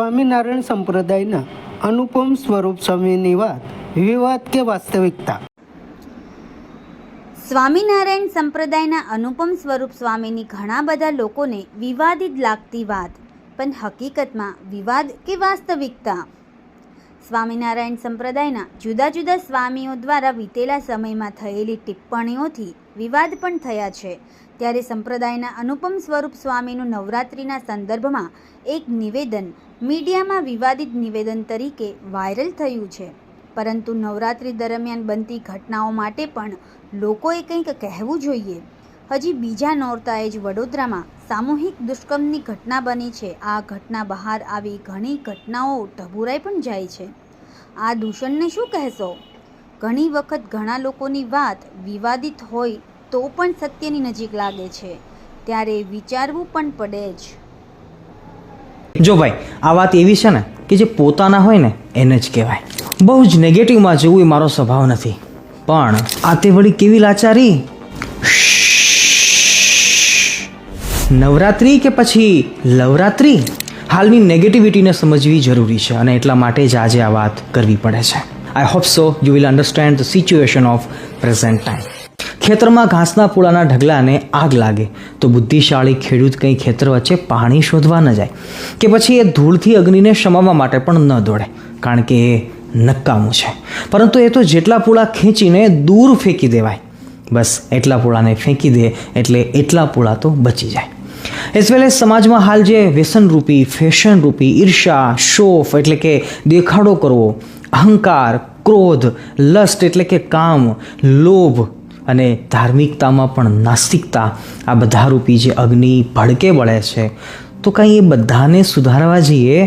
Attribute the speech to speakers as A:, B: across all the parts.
A: સ્વામિનારાયણ સંપ્રદાયના અનુપમ સ્વરૂપ સ્વામીની વાત, વિવાદ કે વાસ્તવિકતા?
B: સ્વામિનારાયણ સંપ્રદાયના અનુપમ સ્વરૂપ સ્વામીની ઘણા બધા લોકોને વિવાદિત લાગતી વાત, પણ હકીકતમાં વિવાદ કે વાસ્તવિકતા? સ્વામિનારાયણ સંપ્રદાયના જુદા જુદા સ્વામીઓ દ્વારા વીતેલા સમયમાં થયેલી ટિપ્પણીઓથી વિવાદ પણ થયા છે. ત્યારે સંપ્રદાયના અનુપમ સ્વરૂપ સ્વામીનું નવરાત્રિના સંદર્ભમાં એક નિવેદન મીડિયામાં વિવાદિત નિવેદન તરીકે વાયરલ થયું છે. પરંતુ નવરાત્રિ દરમિયાન બનતી ઘટનાઓ માટે પણ લોકોએ કંઈક કહેવું જોઈએ. હજી બીજા નોરતાએ જ વડોદરામાં સામૂહિક દુષ્કર્મની ઘટના બની છે. આ ઘટના બહાર આવી ઘણી ઘટનાઓ ઢબુરાઈ પણ જાય છે. આ દૂષણને શું કહેશો? ઘણી વખત ઘણા લોકોની વાત વિવાદિત હોય તો પણ સત્યની નજીક લાગે છે. ત્યારે વિચારવું પણ પડે જ.
C: જો ભાઈ, આ વાત એવી છે ને કે જે પોતાના હોય ને, એને જ કહેવાય. બહુ જ નેગેટિવમાં જવું એ મારો સ્વભાવ નથી. પણ આ તે વળી કેવી લાચારી? નવરાત્રિ કે પછી લવરાત્રિ? હાલની નેગેટિવિટીને સમજવી જરૂરી છે અને એટલા માટે જ આજે આ વાત કરવી પડે છે. I hope so you will understand the situation of present time ખેતરમાં ઘાસના પૂળાના ઢગલાને આગ લાગે, તો બુદ્ધિશાળી ખેડૂત કંઈ ખેતર વચ્ચે પાણી શોધવા ન જાય કે પછી એ ધૂળથી અગ્નિને શમાવવા માટે પણ ન દોડે, કારણ કે એ નકામું છે. પરંતુ એ તો જેટલા પૂળા ખેંચીને દૂર ફેંકી દેવાય. બસ એટલા પૂળાને ફેંકી દે એટલે એટલા પૂળા તો બચી જાય. એઝ વેલ એઝ સમાજમાં હાલ જે વ્યસનરૂપી, ફેશનરૂપી ઈર્ષા શોફ એટલે કે દેખાડો કરવો, અહંકાર, ક્રોધ લસ્ટ એટલે કે કામ, લોભ અને ધાર્મિકતામાં પણ નાસ્તિકતા આ બધા રૂપી જે અગ્નિ ભડકે વળે છે, તો કાંઈ એ બધાને સુધારવા જઈએ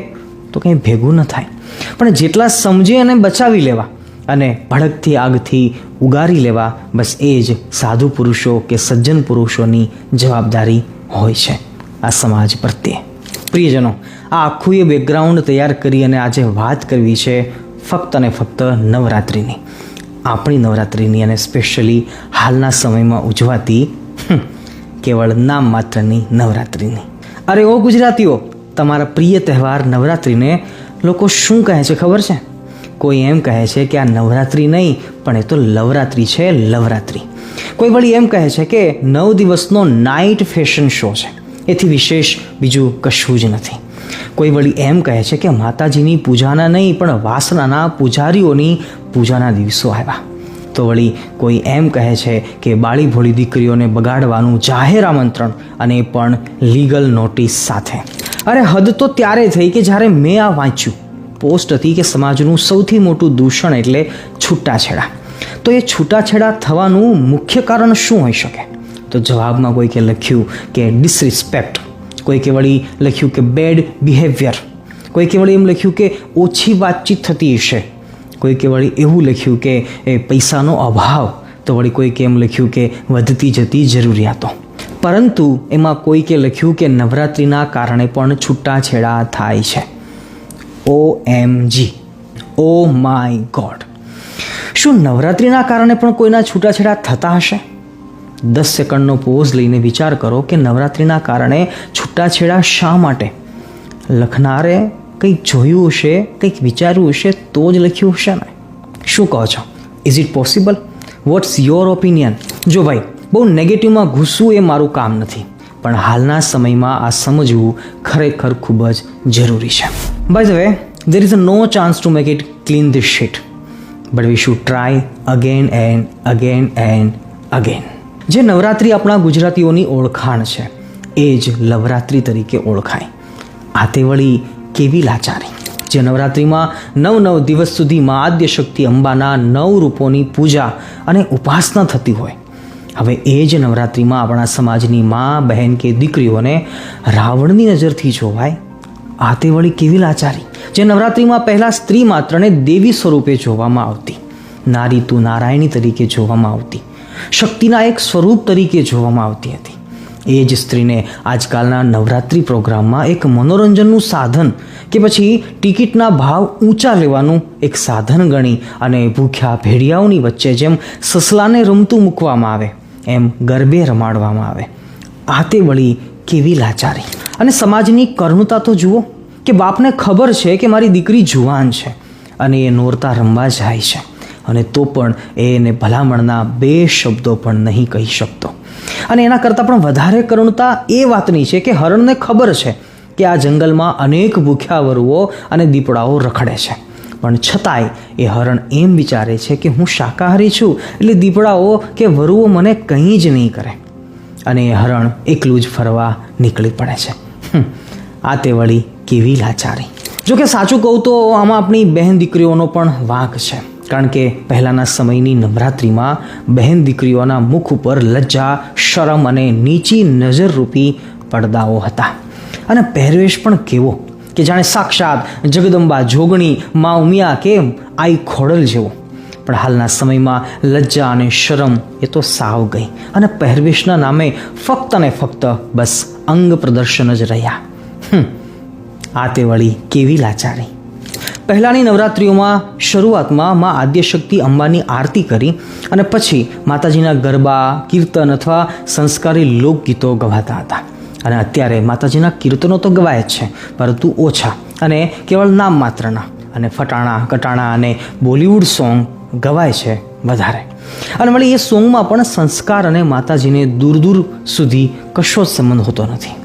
C: તો કંઈ ભેગું ન થાય. પણ જેટલા સમજી અને બચાવી લેવા અને ભડકથી આગથી ઉગારી લેવા, બસ એ જ સાધુ પુરુષો કે સજ્જન પુરુષોની જવાબદારી હોય છે આ સમાજ પ્રત્યે. પ્રિયજનો, આ આખું એ બેકગ્રાઉન્ડ તૈયાર કરી અને આજે વાત કરવી છે ફક્ત અને ફક્ત નવરાત્રિની. આપણી નવરાત્રિની અને સ્પેશિયલી હાલના સમયમાં ઉજવાતી કેવળ નામ માત્રની નવરાત્રિની. અરે ઓ ગુજરાતીઓ, તમારા પ્રિય તહેવાર નવરાત્રિને લોકો શું કહે છે ખબર છે? કોઈ એમ કહે છે કે આ નવરાત્રિ નહીં, પણ એ તો લવરાત્રિ છે, લવરાત્રિ. કોઈ વળી એમ કહે છે કે નવ દિવસનો નાઇટ ફેશન શો છે. એથી વિશેષ બીજું કશું જ નથી. કોઈ વળી એમ કહે છે કે માતાજીની પૂજાના નહીં, પણ વાસનાના પૂજારીઓની પૂજાના દિવસો આવ્યા. તો વળી કોઈ એમ કહે છે કે બાળી ભોળી દીકરીઓને બગાડવાનું જાહેર આમંત્રણ અને પણ લીગલ નોટિસ સાથે. અરે હદ તો ત્યારે થઈ કે જ્યારે મેં આ વાંચ્યું. પોસ્ટ હતી કે સમાજનું સૌથી મોટું દૂષણ એટલે છૂટાછેડા. તો એ છૂટાછેડા થવાનું મુખ્ય કારણ શું હોઈ શકે? તો જવાબમાં કોઈકે લખ્યું કે ડિસરિસ્પેક્ટ કોઈકે વળી લખ્યું કે બેડ બિહેવિયર કોઈકે વળી એમ લખ્યું કે ઓછી વાતચીત થતી હશે. કોઈકે વળી એવું લખ્યું કે, એ પૈસાનો અભાવ. તો વળી કોઈકે એમ લખ્યું કે, વધતી જતી જરૂરિયાતો. પરંતુ એમાં કોઈકે લખ્યું કે, નવરાત્રિના કારણે પણ છૂટાછેડા થાય છે. ઓ એમ જી ઓ માય ગોડ શું નવરાત્રિના કારણે પણ કોઈના છૂટાછેડા થતા હશે? દસ સેકન્ડનો પોઝ લઈને વિચાર કરો કે નવરાત્રિના કારણે છૂટાછેડા શા માટે? લખનારે કંઈક જોયું હશે, કંઈક વિચાર્યું હશે, તો જ લખ્યું હશે ને. શું કહો છો? Is it possible what's your opinion જો ભાઈ, બહુ નેગેટિવમાં ઘૂસવું એ મારું કામ નથી, પણ હાલના સમયમાં આ સમજવું ખરેખર ખૂબ જ જરૂરી છે. By the way there is a no chance to make it clean this sheet but we should try again and again and again જે નવરાત્રિ આપણા ગુજરાતીઓની ઓળખાણ છે, એ જ લવરાત્રિ તરીકે ઓળખાય. આ તે વળી કેવી લાચારી. જે નવરાત્રિમાં નવ નવ દિવસ સુધીમાં આદ્ય શક્તિ અંબાના નવ રૂપોની પૂજા અને ઉપાસના થતી હોય. હવે એ જ નવરાત્રિમાં આપણા સમાજની મા, બહેન કે દીકરીઓને રાવણની નજરથી જોવાય. આ તે વળી કેવી લાચારી. જે નવરાત્રિમાં પહેલાં સ્ત્રી માત્રને દેવી સ્વરૂપે જોવામાં આવતી. નારી તું નારાયણી તરીકે જોવામાં આવતી. શક્તિના એક સ્વરૂપ તરીકે જોવામાં આવતી હતી. એ જ સ્ત્રીને આજકાલના નવરાત્રિ પ્રોગ્રામમાં એક મનોરંજનનું સાધન કે પછી ટિકિટના ભાવ ઊંચા લેવાનું એક સાધન ગણી અને ભૂખ્યા ભેડિયાઓની વચ્ચે જેમ સસલાને રમતું મૂકવામાં આવે, એમ ગરબે રમાડવામાં આવે. આ તે વળી કેવી લાચારી. અને સમાજની કરુણતા તો જુઓ કે બાપને ખબર છે કે મારી દીકરી જુવાન છે અને એ નોરતા રમવા જાય છે. અને તો પણ એને ભલામણના બે શબ્દો પણ નહીં કહી શકતો. અને એના કરતાં પણ વધારે કરુણતા એ વાતની છે કે હરણને ખબર છે કે આ જંગલમાં અનેક ભૂખ્યા વરુઓ અને દીપડાઓ રખડે છે. પણ છતાંય એ હરણ એમ વિચારે છે કે હું શાકાહારી છું, એટલે દીપડાઓ કે વરુઓ મને કંઈ જ નહીં કરે. અને એ હરણ એકલું જ ફરવા નીકળી પડે છે. આ તે વળી કેવી લાચારી. જો કે સાચું કહું તો આમાં આપણી બહેન દીકરીઓનો પણ વાંક છે. કારણ કે પહેલાંના સમયની નવરાત્રિમાં બહેન દીકરીઓના મુખ ઉપર લજ્જા, શરમ અને નીચી નજરરૂપી પડદાઓ હતા. અને પહેરવેશ પણ કેવો કે જાણે સાક્ષાત જગદંબા જોગણી, મા ઉમિયા કે આઈ ખોડલ જેવો. પણ હાલના સમયમાં લજ્જા અને શરમ એ તો સાવ ગઈ અને પહેરવેશના નામે ફક્ત ને ફક્ત બસ અંગ પ્રદર્શન જ રહ્યા. આ તે વળી કેવી લાચારી. પહેલાંની નવરાત્રિઓમાં શરૂઆતમાં મા આદ્યશક્તિ અંબાની આરતી કરી અને પછી માતાજીના ગરબા, કીર્તન અથવા સંસ્કારી લોકગીતો ગવાતા હતા. અને અત્યારે માતાજીના કીર્તનો તો ગવાય જ છે, પરંતુ ઓછા અને કેવળ નામ માત્રના. અને ફટાણા કટાણા અને બોલિવૂડ સોંગ ગવાય છે વધારે. અને મળી એ સોંગમાં પણ સંસ્કાર અને માતાજીને દૂર દૂર સુધી કશો જ સંબંધ હોતો નથી.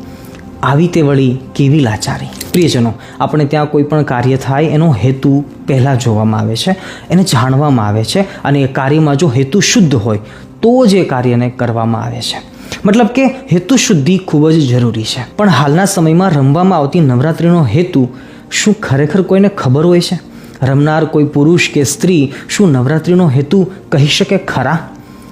C: આવી તે વળી કેવી લાચારી? પ્રિયજનો, આપણે ત્યાં કોઈ પણ કાર્ય થાય, એનો હેતુ પહેલાં જોવામાં આવે છે, એને જાણવામાં આવે છે અને એ કાર્યમાં જો હેતુ શુદ્ધ હોય, તો જ એ કાર્યને કરવામાં આવે છે. મતલબ કે હેતુ શુદ્ધિ ખૂબ જ જરૂરી છે. પણ હાલના સમયમાં રમવામાં આવતી નવરાત્રિનો હેતુ શું ખરેખર કોઈને ખબર હોય છે? રમનાર કોઈ પુરુષ કે સ્ત્રી શું નવરાત્રિનો હેતુ કહી શકે ખરા?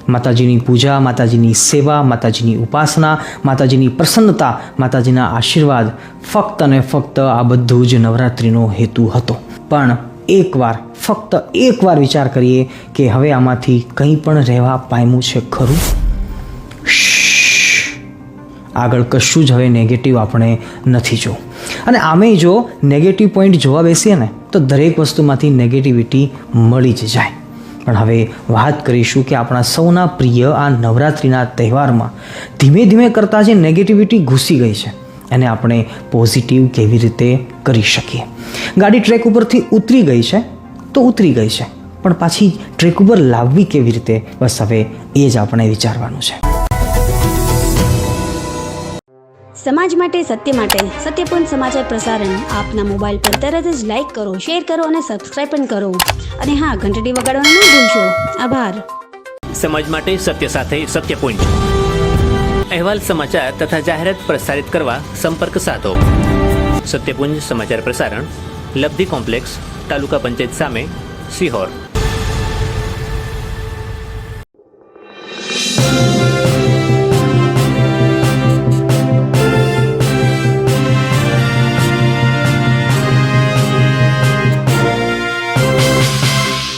C: માતાજીની પૂજા, માતાજીની સેવા, માતાજીની ઉપાસના, માતાજીની પ્રસન્નતા, માતાજીના આશીર્વાદ ફક્ત અને ફક્ત આ બધું જ નવરાત્રિનો હેતુ હતો. પણ એકવાર, ફક્ત એકવાર વિચાર કરીએ કે હવે આમાંથી કંઈ પણ રહેવા પામ્યું છે ખરું? આગળ કશું જ હવે નેગેટિવ આપણે નથી જોવું અને આમેય જો નેગેટિવ પોઈન્ટ જોવા બેસીએ ને, તો દરેક વસ્તુમાંથી નેગેટિવિટી મળી જ જાય. પણ હવે વાત કરીશું કે આપણા સૌના પ્રિય આ નવરાત્રિના તહેવારમાં ધીમે ધીમે કરતાં જે નેગેટિવિટી ઘૂસી ગઈ છે, એને આપણે પોઝિટિવ કેવી રીતે કરી શકીએ? ગાડી ટ્રેક ઉપરથી ઉતરી ગઈ છે, તો ઉતરી ગઈ છે, પણ પાછી ટ્રેક ઉપર લાવવી કેવી રીતે? બસ હવે એ જ આપણે વિચારવાનું છે.
D: સમાજ માટે, સત્ય માટે સત્યપૂર્ણ સમાચાર પ્રસારણ આપના મોબાઈલ પર તરત જ લાઈક કરો, શેર કરો અને સબસ્ક્રાઈબ પણ કરો. અને હા, ઘંટડી વગાડવાનું ન ભૂલશો. આભાર.
E: સમાજ માટે સત્ય સાથે સત્ય પોઈન્ટ અહેવાલ સમાચાર તથા જાહેરાત પ્રસારિત કરવા સંપર્ક સાધો. સત્યપુંજ સમાચાર પ્રસારણ, લબ્ધિ કોમ્પ્લેક્સ, તાલુકા પંચાયત સામે, સિહોર.